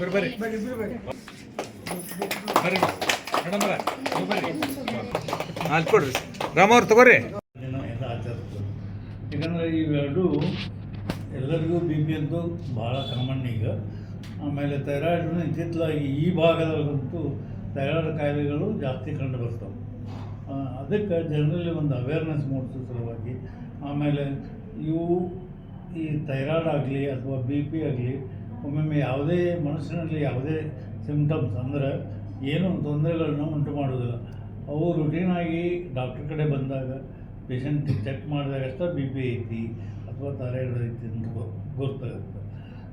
ಬರ್ರಿ ಅಲ್ಲಿ ಕೊಡ್ರಿ. ರಾಮ ಅವ್ರು ತಗೋರಿ. ಯಾಕಂದ್ರೆ ಎಲ್ಲ ಆಚರಿಸ್ತಾರೆ ಯಾಕಂದರೆ ಇವೆರಡು ಎಲ್ಲರಿಗೂ ಬಿ ಪಿ ಅಂತೂ ಭಾಳ ಕಾಮನ್ ಈಗ. ಆಮೇಲೆ ಥೈರಾಯ್ಡ್ನು ಇತ್ತಿತ್ತಲಾಗಿ ಈ ಭಾಗದಲ್ಲಂತೂ ಥೈರಾಯ್ಡ್ ಕಾಯಿಲೆಗಳು ಜಾಸ್ತಿ ಕಂಡು ಬರ್ತವೆ. ಅದಕ್ಕೆ ಜನರಲ್ಲಿ ಒಂದು ಅವೇರ್ನೆಸ್ ಮೂಡಿಸೋ ಸಲುವಾಗಿ ಆಮೇಲೆ ಇವು ಈ ಥೈರಾಯ್ಡ್ ಆಗಲಿ ಅಥವಾ ಬಿ ಪಿ ಆಗಲಿ ಒಮ್ಮೊಮ್ಮೆ ಯಾವುದೇ ಮನಸ್ಸಿನಲ್ಲಿ ಯಾವುದೇ ಸಿಮ್ಟಮ್ಸ್ ಅಂದರೆ ಏನು ತೊಂದರೆಗಳನ್ನು ಉಂಟು ಮಾಡೋದಿಲ್ಲ ಅವು ರುಟೀನಾಗಿ ಡಾಕ್ಟ್ರ್ ಕಡೆ ಬಂದಾಗ ಪೇಷಂಟ್ ಚೆಕ್ ಮಾಡಿದಾಗ ಅಷ್ಟೇ ಬಿ ಪಿ ಐತಿ ಅಥವಾ ಥೈರಾಯ್ಡ್ ಐತಿ ಅಂತ ಗೊತ್ತಾಗುತ್ತೆ.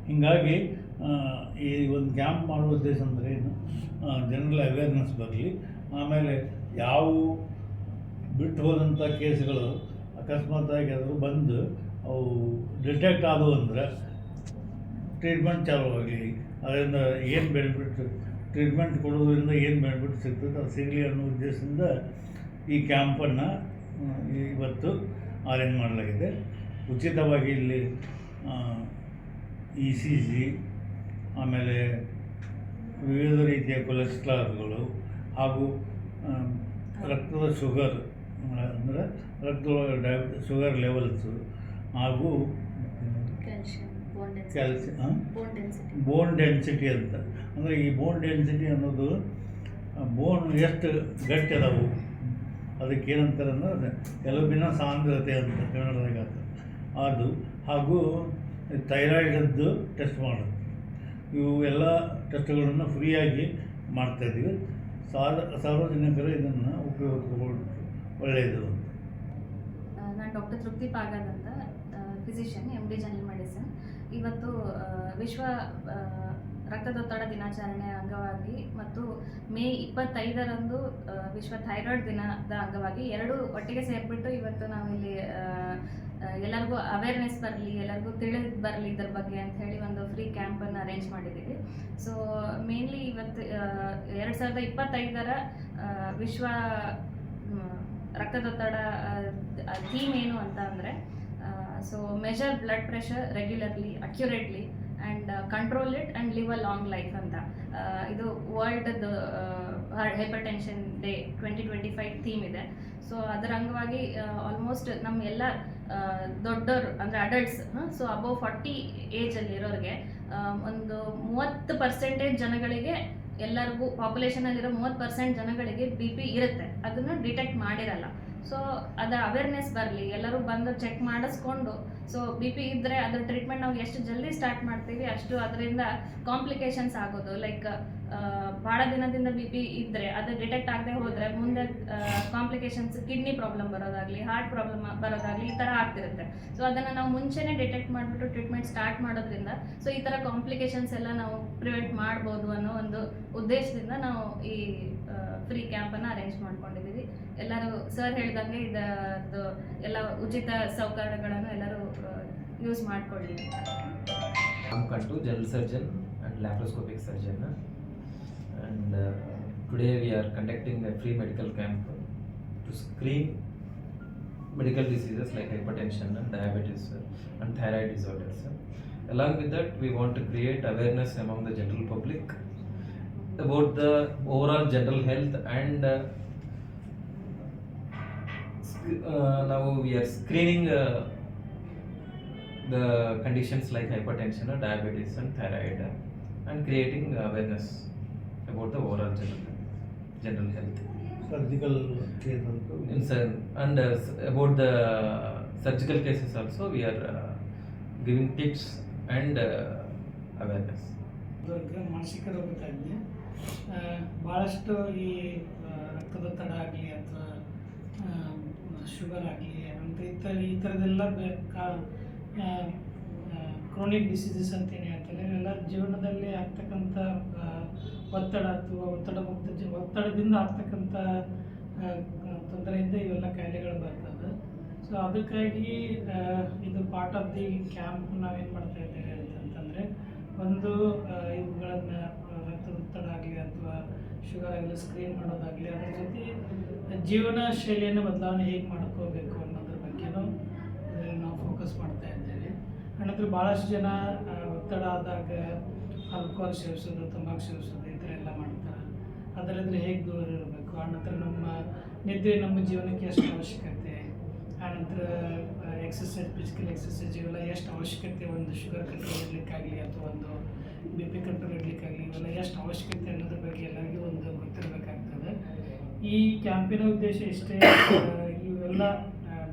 ಹೀಗಾಗಿ ಈ ಒಂದು ಕ್ಯಾಂಪ್ ಮಾಡುವ ಉದ್ದೇಶ ಅಂದರೆ ಏನು? ಜನರಲ್ ಅವೇರ್ನೆಸ್ ಬರಲಿ. ಆಮೇಲೆ ಯಾವ ಬಿಟ್ಟು ಹೋದಂಥ ಕೇಸ್ಗಳು ಅಕಸ್ಮಾತಾಗಿ ಅದು ಬಂದು ಅವು ಡಿಟೆಕ್ಟ್ ಆದವು ಅಂದರೆ ಟ್ರೀಟ್ಮೆಂಟ್ ಚಾಲೂ ಆಗಲಿ, ಅದರಿಂದ ಏನು ಬೆನಿಫಿಟ್ ಟ್ರೀಟ್ಮೆಂಟ್ ಕೊಡೋದರಿಂದ ಏನು ಬೆನಿಫಿಟ್ ಸಿಗ್ತದೆ, ಅದು ಸಿಗಲಿ ಅನ್ನೋ ಉದ್ದೇಶದಿಂದ ಈ ಕ್ಯಾಂಪನ್ನು ಇವತ್ತು ಅರೇಂಜ್ ಮಾಡಲಾಗಿದೆ. ಉಚಿತವಾಗಿ ಇಲ್ಲಿ ಇ ಸಿ ಜಿ ಆಮೇಲೆ ವಿವಿಧ ರೀತಿಯ ಕೊಲೆಸ್ಟ್ರಾಲ್ಗಳು ಹಾಗೂ ರಕ್ತದ ಶುಗರ್ ಅಂದರೆ ರಕ್ತದ ಡಯಾಬಿಟಿಸ್ ಶುಗರ್ ಲೆವೆಲ್ಸು ಹಾಗೂ calcium bone density calcium bone density bone density ಅಂತ. ಅಂದರೆ ಈ ಬೋನ್ ಡೆನ್ಸಿಟಿ ಅನ್ನೋದು ಬೋನ್ ಎಷ್ಟು ಗಟ್ಟಿ ಅದಾವು? ಅದಕ್ಕೆ ಏನಂತಾರೆ ಅಂದ್ರೆ ಎಲುಬಿನ ಸಾಂದ್ರತೆ ಅಂತ ಕನ್ನಡದಾಗ ಅದು ಹಾಗೂ ಥೈರಾಯ್ಡದ್ದು ಟೆಸ್ಟ್ ಮಾಡೋದು. ಇವು ಎಲ್ಲ ಟೆಸ್ಟ್ಗಳನ್ನು ಫ್ರೀಯಾಗಿ ಮಾಡ್ತಾಯಿದ್ದೀವಿ ಸಾರ್ ಸಾರ್ವಜನಿಕರು ಇದನ್ನು ಉಪಯೋಗಿಸ್ಕೊಂಡು ಒಳ್ಳೆಯದು ಅಂತ. ನಾನು ಡಾಕ್ಟರ್ ತೃಪ್ತಿ ಪಾಗಲ್ ಅಂತ physician M D general medicine ಇವತ್ತು ವಿಶ್ವ ರಕ್ತದೊತ್ತಡ ದಿನಾಚರಣೆ ಅಂಗವಾಗಿ ಮತ್ತು ಮೇ ಇಪ್ಪತ್ತೈದರಂದು ವಿಶ್ವ ಥೈರಾಯ್ಡ್ ದಿನದ ಅಂಗವಾಗಿ ಎರಡು ಒಟ್ಟಿಗೆ ಸೇರಿಬಿಟ್ಟು ಇವತ್ತು ನಾವಿಲ್ಲಿ ಎಲ್ಲರಿಗೂ ಅವೇರ್ನೆಸ್ ಬರಲಿ, ಎಲ್ಲರಿಗೂ ತಿಳಿದು ಬರಲಿ ಇದ್ರ ಬಗ್ಗೆ ಅಂತ ಹೇಳಿ ಒಂದು ಫ್ರೀ ಕ್ಯಾಂಪನ್ನು ಅರೇಂಜ್ ಮಾಡಿದ್ದೀವಿ. ಸೊ ಮೇನ್ಲಿ ಇವತ್ತು ಎರಡು ಸಾವಿರದ ಇಪ್ಪತ್ತೈದರ ವಿಶ್ವ ರಕ್ತದೊತ್ತಡ ಥೀಮ್ ಏನು ಅಂತ ಅಂದರೆ so measure blood pressure regularly accurately and control it and live a long life ಅಂತ. ಆ, ಇದು ವರ್ಲ್ಡ್ದು hypertension day twenty twenty five theme ಇದೆ. ಸೊ ಅದರ ಅಂಗವಾಗಿ ಆಲ್ಮೋಸ್ಟ್ ನಮ್ಮ ಎಲ್ಲ ದೊಡ್ಡವರು ದೊಡ್ಡೋರು ಅಂದರೆ ಅಡಲ್ಟ್ಸ್ ಸೊ ಅಬೌವ್ ಫಾರ್ಟಿ ಏಜಲ್ಲಿರೋರಿಗೆ ಒಂದು ಮೂವತ್ತು ಪರ್ಸೆಂಟೇಜ್ ಜನಗಳಿಗೆ ಎಲ್ಲರಿಗೂ ಪಾಪ್ಯುಲೇಷನಲ್ಲಿರೋ ಮೂವತ್ತು ಪರ್ಸೆಂಟ್ ಜನಗಳಿಗೆ ಬಿ ಪಿ ಇರುತ್ತೆ. ಅದನ್ನು ಡಿಟೆಕ್ಟ್ ಮಾಡಿರಲ್ಲ. ಸೊ ಅದರ ಅವೇರ್ನೆಸ್ ಬರಲಿ. ಎಲ್ಲರೂ ಬಂದು ಚೆಕ್ ಮಾಡಿಸ್ಕೊಂಡು. ಸೊ ಬಿ ಪಿ ಇದ್ದರೆ ಅದ್ರ ಟ್ರೀಟ್ಮೆಂಟ್ ನಾವು ಎಷ್ಟು ಜಲ್ದಿ ಸ್ಟಾರ್ಟ್ ಮಾಡ್ತೀವಿ, ಅಷ್ಟು ಅದರಿಂದ ಕಾಂಪ್ಲಿಕೇಶನ್ಸ್ ಆಗೋದು. ಲೈಕ್ ಭಾಳ ದಿನದಿಂದ ಬಿ ಪಿ ಇದ್ದರೆ ಅದು ಡಿಟೆಕ್ಟ್ ಆಗದೆ ಹೋದರೆ ಮುಂದೆ ಕಾಂಪ್ಲಿಕೇಶನ್ಸ್ ಕಿಡ್ನಿ ಪ್ರಾಬ್ಲಮ್ ಬರೋದಾಗಲಿ ಹಾರ್ಟ್ ಪ್ರಾಬ್ಲಮ್ ಬರೋದಾಗಲಿ ಈ ಥರ ಆಗ್ತಿರುತ್ತೆ. ಸೊ ಅದನ್ನು ನಾವು ಮುಂಚೆನೇ ಡಿಟೆಕ್ಟ್ ಮಾಡಿಬಿಟ್ಟು ಟ್ರೀಟ್ಮೆಂಟ್ ಸ್ಟಾರ್ಟ್ ಮಾಡೋದ್ರಿಂದ ಸೊ ಈ ಥರ ಕಾಂಪ್ಲಿಕೇಶನ್ಸ್ ಎಲ್ಲ ನಾವು ಪ್ರಿವೆಂಟ್ ಮಾಡ್ಬೋದು ಅನ್ನೋ ಒಂದು ಉದ್ದೇಶದಿಂದ ನಾವು ಈ ಫ್ರೀ ಕ್ಯಾಂಪನ್ನು ಅರೇಂಜ್ ಮಾಡ್ಕೊಂಡಿದ್ದೀವಿ. ಎಲ್ಲರೂ ಸರ್ ಹೇಳ್ದಂಗೆ ಇದರದ್ದು ಎಲ್ಲ ಉಚಿತ ಸೌಕರ್ಯಗಳನ್ನು ಎಲ್ಲರೂ ಯೂಸ್ ಮಾಡ್ಕೊಳ್ಳಿ. Kantu, surgeon surgeon. And uh, today we are conducting a free medical camp to screen medical diseases like hypertension and diabetes and thyroid disorders. Along with that, we want to create awareness among the general public about the overall general health and uh, uh, now we are screening uh, the conditions like hypertension, diabetes, and thyroid, and creating awareness about the overall general, general health. Surgical case also. And uh, about the surgical cases also, we are uh, giving tips and uh, awareness. ಮಾನಸಿಕ ರೋಗಕ್ಕಾಗಿ ಭಾಳಷ್ಟು ಈ ರಕ್ತದೊತ್ತಡ ಆಗಲಿ ಅಥವಾ sugar ಆಗಲಿ ಅಂತ ಈ ಥರ ಈ ಥರದ್ದೆಲ್ಲ ಕ್ರೋನಿಕ್ ಡಿಸೀಸಸ್ ಅಂತ ಏನು ಹೇಳ್ತಾರೆ ಇವೆಲ್ಲ ಜೀವನದಲ್ಲಿ ಆಗ್ತಕ್ಕಂಥ ಒತ್ತಡ ಅಥವಾ ಒತ್ತಡ ಮುಕ್ತ ಜೀವ ಒತ್ತಡದಿಂದ ಆಗ್ತಕ್ಕಂಥ ತೊಂದರೆಯಿಂದ ಇವೆಲ್ಲ ಕಾಯಿಲೆಗಳು ಬರ್ತದೆ ಸೊ ಅದಕ್ಕಾಗಿ ಇದು ಪಾರ್ಟ್ ಆಫ್ ದಿ ಕ್ಯಾಂಪ್ ನಾವೇನು ಮಾಡ್ತಾ ಇದ್ದೇವೆ ಅಂತಂತಂದರೆ, ಒಂದು ಇವುಗಳನ್ನು ರಕ್ತದ ಒತ್ತಡ ಆಗಲಿ ಅಥವಾ ಶುಗರ್ ಆಗಲಿ ಸ್ಕ್ರೀನ್ ಮಾಡೋದಾಗಲಿ, ಅದ್ರ ಜೊತೆ ಜೀವನ ಶೈಲಿಯನ್ನು ಬದಲಾವಣೆ ಹೇಗೆ ಮಾಡ್ಕೋಬೇಕು ಅನ್ನೋದ್ರ ಬಗ್ಗೆನೂ ನಾವು ಫೋಕಸ್ ಮಾಡ್ತಾ ಇದ್ದೇವೆ. ಆನಂತರ ಭಾಳಷ್ಟು ಜನ ಒತ್ತಡ ಆದಾಗ ಆಲ್ಕೋಹಾಲ್ ಸೇವಿಸೋದು, ತಂಬಾಕು ಸೇವಿಸೋದು ಈ ಥರ ಎಲ್ಲ ಮಾಡ್ತಾರೆ. ಅದರಿಂದ ಹೇಗೆ ದೂರ ಇರಬೇಕು? ನಂತರ ನಮ್ಮ ನಿದ್ರೆ ನಮ್ಮ ಜೀವನಕ್ಕೆ ಎಷ್ಟು ಅವಶ್ಯಕತೆ? ಆನಂತರ ಎಕ್ಸಸೈಸ್ ಫಿಸಿಕಲ್ ಎಕ್ಸಸೈಸ್ ಇವೆಲ್ಲ ಎಷ್ಟು ಅವಶ್ಯಕತೆ? ಒಂದು ಶುಗರ್ ಕಂಟ್ರೋಲ್ ಇರಲಿಕ್ಕಾಗಲಿ ಅಥವಾ ಒಂದು ಬಿ ಪಿ ಕಂಟ್ರೋಲ್ ಇರಲಿಕ್ಕಾಗಲಿ ಇವೆಲ್ಲ ಎಷ್ಟು ಅವಶ್ಯಕತೆ ಅನ್ನೋದ್ರ ಬಗ್ಗೆ ಎಲ್ಲರಿಗೂ ಒಂದು ಗೊತ್ತಿರಬೇಕಾಗ್ತದೆ. ಈ ಕ್ಯಾಂಪಿನ ಉದ್ದೇಶ ಇಷ್ಟೇ ಇವೆಲ್ಲ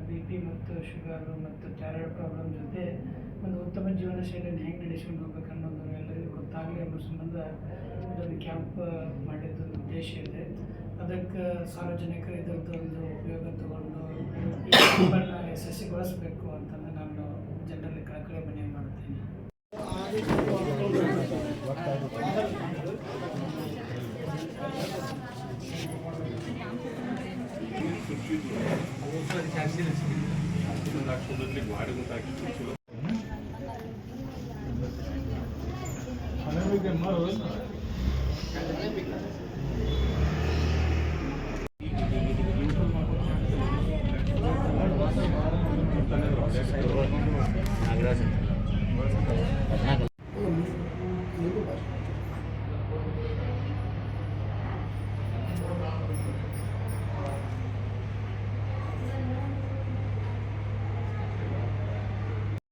ಬಿ ಪಿ ಮತ್ತು ಶುಗರು ಮತ್ತು ಥೈರಾಯ್ಡ್ ಪ್ರಾಬ್ಲಮ್ ಜೊತೆ ಒಂದು ಉತ್ತಮ ಜೀವನ ಶೈಲಿಯನ್ನು ಹೆಂಗೆ ನಡೆಸ್ಕೊಂಡು ಹೋಗ್ಬೇಕು ಅನ್ನೋದು ಎಲ್ಲರಿಗೂ ಗೊತ್ತಾಗಲಿ ಅನ್ನೋ ಸಂಬಂಧ ಇದೊಂದು ಕ್ಯಾಂಪ್ ಮಾಡಿದ್ದು ಉದ್ದೇಶ ಇದೆ. ಅದಕ್ಕೆ ಸಾರ್ವಜನಿಕರು ಇದರದ್ದು ಒಂದು ಉಪಯೋಗ ತಗೊಂಡು ಈ ಕ್ಯಾಂಪನ್ನು ಯಶಸ್ವಿಗೊಳಿಸಬೇಕು ಅಂತಂದು ನಾನು ಜನರಲ್ಲಿ ಕಳಕಳಿ ಮನವಿ ಮಾಡ್ತೀನಿ ಕ್ಯಾನ್ಸಲ್ ಭಾರಿ ಗೊತ್ತಾಗ್ತದೆ Gracias.